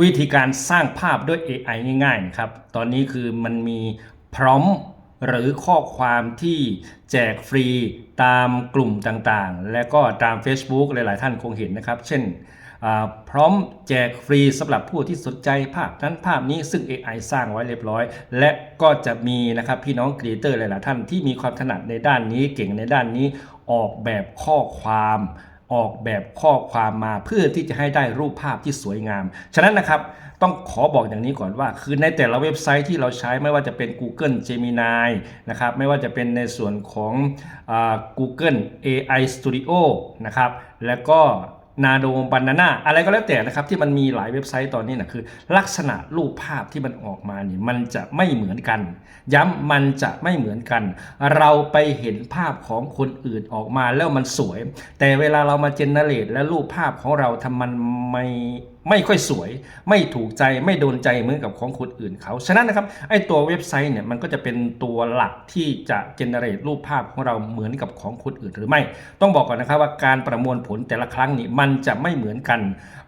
วิธีการสร้างภาพด้วย AI ง่ายๆนะครับ ตอนนี้คือมันมีพร้อมหรือข้อความที่แจกฟรีตามกลุ่มต่างๆ และก็ตาม Facebook หลายๆท่านคงเห็นนะครับ เช่นพร้อมแจกฟรีสำหรับผู้ที่สนใจภาพนั้นภาพนี้ซึ่ง AI สร้างไว้เรียบร้อย และก็จะมีนะครับพี่น้องครีเอเตอร์หลาย ๆ ท่านที่มีความถนัดในด้านนี้เก่งในด้านนี้ออกแบบข้อความ ออกแบบข้อความมาเพื่อที่จะให้ได้รูปภาพที่สวยงาม ฉะนั้นนะครับต้องขอบอกอย่างนี้ก่อนว่า คือในแต่ละเว็บไซต์ที่เราใช้ไม่ว่าจะเป็น Google Gemini นะครับไม่ว่าจะเป็นในส่วนของอา Google AI Studio นะครับแล้วก็ นาโดบานาน่าอะไรก็แล้วแต่นะครับที่มันมีหลายเว็บไซต์ตอนนี้นะคือ ลักษณะรูปภาพที่มันออกมาเนี่ยมันจะไม่เหมือนกัน ย้ำมันจะไม่เหมือนกัน เราไปเห็นภาพของคนอื่นออกมาแล้วมันสวย แต่เวลาเรามาเจเนเรตและรูปภาพของเราทำมันไม่ไม่ค่อยสวย ไม่ถูกใจไม่โดนใจเหมือนกับของคนอื่นเขา ฉะนั้นนะครับไอตัวเว็บไซต์เนี่ยมันก็จะเป็นตัวหลักที่จะเจเนเรตรูปภาพของเราเหมือนกับของคนอื่นหรือไม่ ต้องบอกก่อนนะครับว่าการประมวลผลแต่ละครั้งนี่มันันจะไม่เหมือนกัน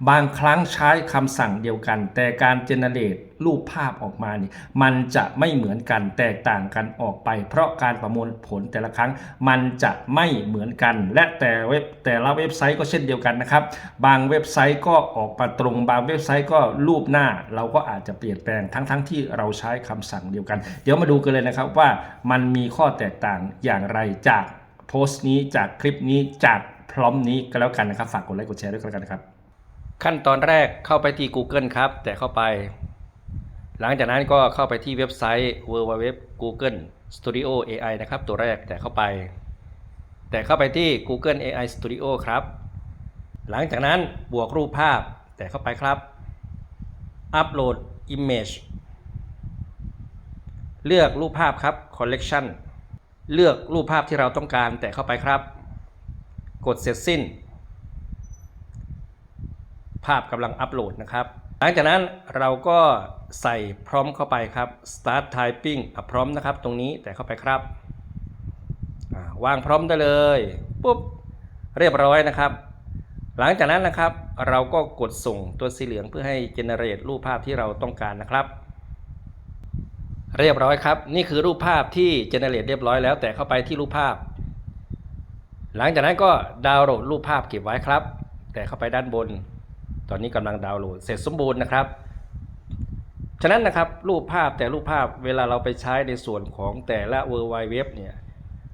บางครั้งใช้คำสั่งเดียวกัน แต่การเจเนเรตรูปภาพออกมานี่มันจะไม่เหมือนกันแตกต่างกันออกไป เพราะการประมวลผลแต่ละครั้งมันจะไม่เหมือนกัน และแต่เว็บแต่ละเว็บไซต์ก็เช่นเดียวกันนะครับ บางเว็บไซต์ก็ออกมาตรง บางเว็บไซต์ก็รูปหน้า เราก็อาจจะเปลี่ยนแปลงทั้งๆทที่เราใช้คำสั่งเดียวกัน เดี๋ยวมาดูกันเลยนะครับว่ามันมีข้อแตกต่างอย่างไรจากโพสต์นี้จากคลิปนี้จาก พร้อมนี้ก็แล้วกันนะครับฝากกดไลค์กดแชร์ด้วยกันนะครับ ขั้นตอนแรกเข้าไปที่ Google ครับ แต่เข้าไป หลังจากนั้นก็เข้าไปที่เว็บไซต์ www google studio ai นะครับ ตัวแรกแต่เข้าไป แต่เข้าไปที่ Google AI Studio ครับ หลังจากนั้นบวกรูปภาพแต่เข้าไปครับ Upload Image เลือกรูปภาพครับ Collection เลือกรูปภาพที่เราต้องการแต่เข้าไปครับ กดเสร็จสิ้น ภาพกำลังอัปโหลดนะครับ หลังจากนั้นเราก็ใส่พร้อมเข้าไปครับ start typing อะพร้อมนะครับ ตรงนี้แต่เข้าไปครับวางพร้อมได้เลยปุ๊บเรียบร้อยนะครับ หลังจากนั้นนะครับ เราก็กดส่งตัวสีเหลืองเพื่อให้ generate รูปภาพที่เราต้องการนะครับ เรียบร้อยครับ นี่คือรูปภาพที่ generate เรียบร้อยแล้วแต่เข้าไปที่รูปภาพ หลังจากนั้นก็ดาวน์โหลดรูปภาพเก็บไว้ครับ แต่เข้าไปด้านบน ตอนนี้กำลังดาวน์โหลดเสร็จสมบูรณ์นะครับ ฉะนั้นนะครับรูปภาพแต่รูปภาพเวลาเราไปใช้ในส่วนของแต่ละ w w w เนี่ย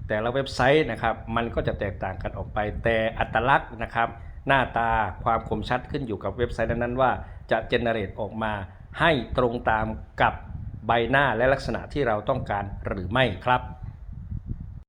แต่ละเว็บไซต์นะครับมันก็จะแตกต่างกันออกไป แต่อัตลักษณ์นะครับ หน้าตาความคมชัดขึ้นอยู่กับเว็บไซต์นั้นๆว่าจะเจเนเรตออกมาให้ตรงตามกับใบหน้าและลักษณะที่เราต้องการหรือไม่ครับ